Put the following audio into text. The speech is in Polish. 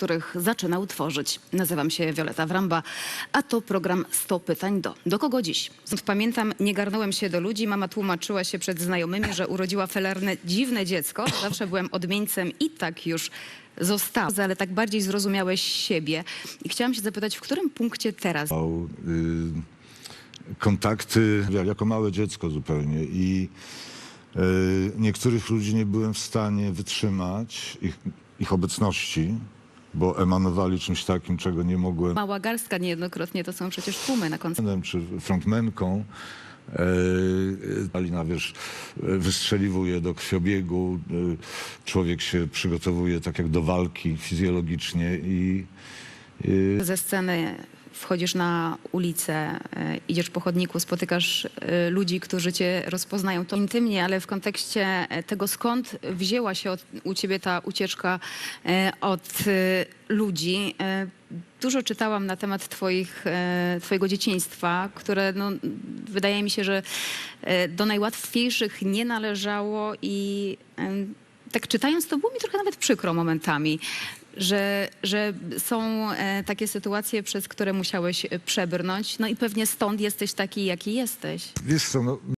których zaczynał tworzyć. Nazywam się Wioleta Wramba, a to program 100 pytań do. Do kogo dziś? Pamiętam, nie garnąłem się do ludzi. Mama tłumaczyła się przed znajomymi, że urodziła felarne, dziwne dziecko. Zawsze byłem odmieńcem i tak już zostało. Ale tak bardziej zrozumiałeś siebie. I chciałam się zapytać, w którym punkcie teraz? Y, kontakty ja- jako małe dziecko zupełnie i y, niektórych ludzi nie byłem w stanie wytrzymać ich, ich obecności, bo emanowali czymś takim, czego nie mogłem Mała garstka niejednokrotnie to są przecież tłumy na koncertach. czy frontmenką. E, e, Alina, wiesz, e, wystrzeliwuje do krwiobiegu, e, człowiek się przygotowuje tak jak do walki fizjologicznie i Ze sceny wchodzisz na ulicę, e, idziesz po chodniku, spotykasz e, ludzi, którzy cię rozpoznają to intymnie, ale w kontekście e, tego, skąd wzięła się od, u ciebie ta ucieczka od ludzi. Dużo czytałam na temat twoich, twojego dzieciństwa, które no, wydaje mi się, że do najłatwiejszych nie należało i tak czytając to było mi trochę nawet przykro momentami, że, że są e, takie sytuacje, przez które musiałeś e, przebrnąć. No i pewnie stąd jesteś taki, jaki jesteś. wiesz co, no,